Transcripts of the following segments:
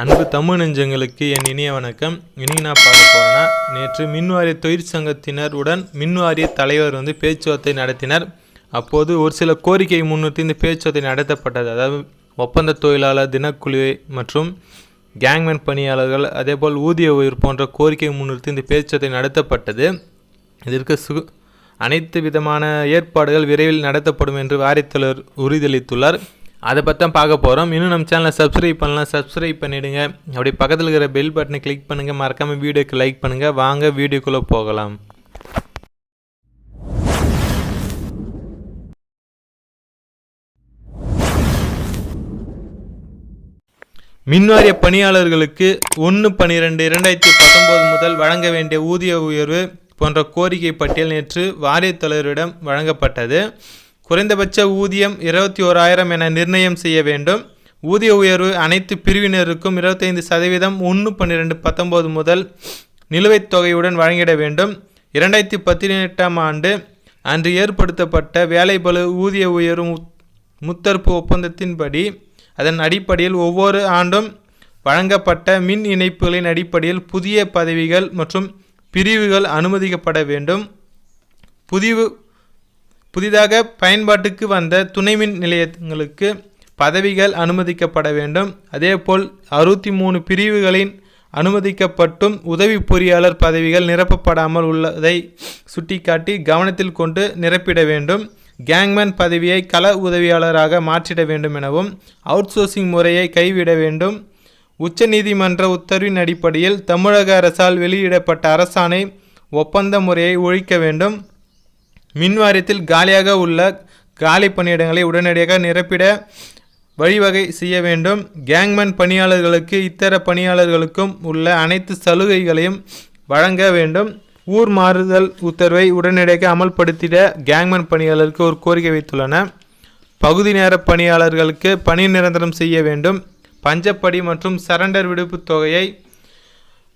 அன்பு தமிழ் நெஞ்சங்களுக்கு என் இனிய வணக்கம். இனி நான் பார்க்க போகிறேன்னா நேற்று மின்வாரிய தொழிற்சங்கத்தினருடன் மின்வாரிய தலைவர் வந்து பேச்சுவார்த்தை நடத்தினர். அப்போது ஒரு சில கோரிக்கை முன்னிறுத்தி இந்த பேச்சுவார்த்தை நடத்தப்பட்டது. அதாவது ஒப்பந்த தொழிலாளர் தினக்குழு மற்றும் கேங்மேன் பணியாளர்கள் அதேபோல் ஊதிய உயிர் போன்ற கோரிக்கை முன்னிறுத்தி இந்த பேச்சுவார்த்தை நடத்தப்பட்டது. இதற்கு சு அனைத்து விதமான ஏற்பாடுகள் விரைவில் நடத்தப்படும் என்று வாரியத்தலைவர் உறுதியளித்துள்ளார். அதை பற்றி தான் பார்க்க போகிறோம் இன்னும் நம்ம சேனலை சப்ஸ்கிரைப் பண்ணலாம் சப்ஸ்கிரைப் பண்ணிவிடுங்க அப்படி பக்கத்தில் இருக்கிற பெல் பட்டனை கிளிக் பண்ணுங்கள் மறக்காமல் வீடியோக்கு லைக் பண்ணுங்கள் வாங்க வீடியோக்குள்ளே போகலாம். மின்வாரிய பணியாளர்களுக்கு ஒன்று பன்னிரெண்டு இரண்டாயிரத்தி பத்தொம்போது முதல் வழங்க வேண்டிய ஊதிய உயர்வு போன்ற கோரிக்கை பட்டியல் நேற்று வாரியத் தலைவரிடம் வழங்கப்பட்டது. குறைந்தபட்ச ஊதியம் இருபத்தி ஓராயிரம் என நிர்ணயம் செய்ய வேண்டும். ஊதிய உயர்வு அனைத்து பிரிவினருக்கும் இருபத்தைந்து சதவீதம் ஒன்று பன்னிரெண்டு பத்தொம்போது முதல் நிலுவைத் தொகையுடன் வழங்கிட வேண்டும். இரண்டாயிரத்தி பதினெட்டாம் ஆண்டு அன்று ஏற்படுத்தப்பட்ட வேலைப்பளு ஊதிய உயர்வு முத்- முத்தரப்பு ஒப்பந்தத்தின்படி அதன் அடிப்படையில் ஒவ்வொரு ஆண்டும் வழங்கப்பட்ட மின் இணைப்புகளின் அடிப்படையில் புதிய பதவிகள் மற்றும் பிரிவுகள் அனுமதிக்கப்பட வேண்டும். புதிவு புதிதாக பயன்பாட்டுக்கு வந்த துணை மின் நிலையங்களுக்கு பதவிகள் அனுமதிக்கப்பட வேண்டும். அதேபோல் அறுபத்தி மூணு பிரிவுகளின் அனுமதிக்கப்பட்டும் உதவி பொறியாளர் பதவிகள் நிரப்பப்படாமல் உள்ளதை சுட்டிக்காட்டி கவனத்தில் கொண்டு நிரப்பிட வேண்டும். கேங்மேன் பதவியை கள உதவியாளராக மாற்றிட வேண்டும் எனவும் அவுட்சோர்சிங் முறையை கைவிட வேண்டும். உச்சநீதிமன்ற உத்தரவின் அடிப்படையில் தமிழக அரசால் வெளியிடப்பட்ட அரசாணை ஒப்பந்த முறையை ஒழிக்க வேண்டும். மின் வாரியத்தில் காலியாக உள்ள காலி பணியிடங்களை உடனடியாக நிரப்பிட வழிவகை செய்ய வேண்டும். கேங்மேன் பணியாளர்களுக்கு இத்தர பணியாளர்களுக்கும் உள்ள அனைத்து சலுகைகளையும் வழங்க வேண்டும். ஊர் மாறுதல் உத்தரவை உடனடியாக அமல்படுத்திட கேங்மேன் பணியாளருக்கு ஒரு கோரிக்கை வைத்துள்ளன. பகுதி நேர பணியாளர்களுக்கு பணி நிரந்தரம் செய்ய வேண்டும். பஞ்சப்படி மற்றும் சரண்டர் விடுப்பு தொகையை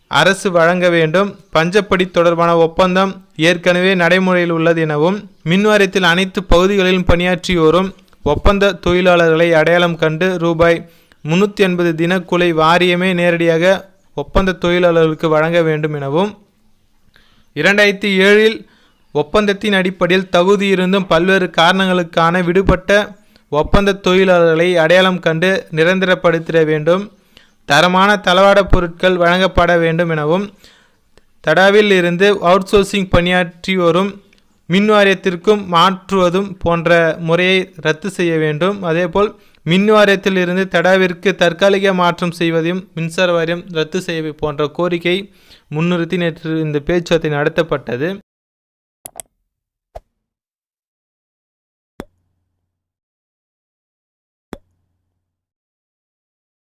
அரசு வழங்க வேண்டும். பஞ்சப்படி தொடர்பான ஒப்பந்தம் ஏற்கனவே நடைமுறையில் உள்ளது எனவும் மின்வாரியத்தில் அனைத்து பகுதிகளிலும் பணியாற்றி வரும் ஒப்பந்த தொழிலாளர்களை அடையாளம் கண்டு ரூபாய் முன்னூற்றி எண்பது தினக்குலை வாரியமே நேரடியாக ஒப்பந்த தொழிலாளர்களுக்கு வழங்க வேண்டும் எனவும் இரண்டாயிரத்தி ஏழில் ஒப்பந்தத்தின் அடிப்படையில் தகுதி இருந்தும் பல்வேறு காரணங்களுக்கான விடுபட்ட ஒப்பந்த தொழிலாளர்களை அடையாளம் கண்டு நிரந்தரப்படுத்திட வேண்டும் தரமான தளவாட பொருட்கள் வழங்கப்பட வேண்டும் எனவும் தடாவில் இருந்து அவுட்சோர்சிங் பணியாற்றி வரும் மின் வாரியத்திற்கும் மாற்றுவதும் போன்ற முறையை ரத்து செய்ய வேண்டும். அதேபோல் மின் வாரியத்தில் இருந்து தடாவிற்கு தற்காலிக மாற்றம் செய்வதையும் மின்சார வாரியம் ரத்து செய்ய போன்ற கோரிக்கை முன்னிறுத்தி நேற்று இந்த பேச்சுவார்த்தை நடத்தப்பட்டது.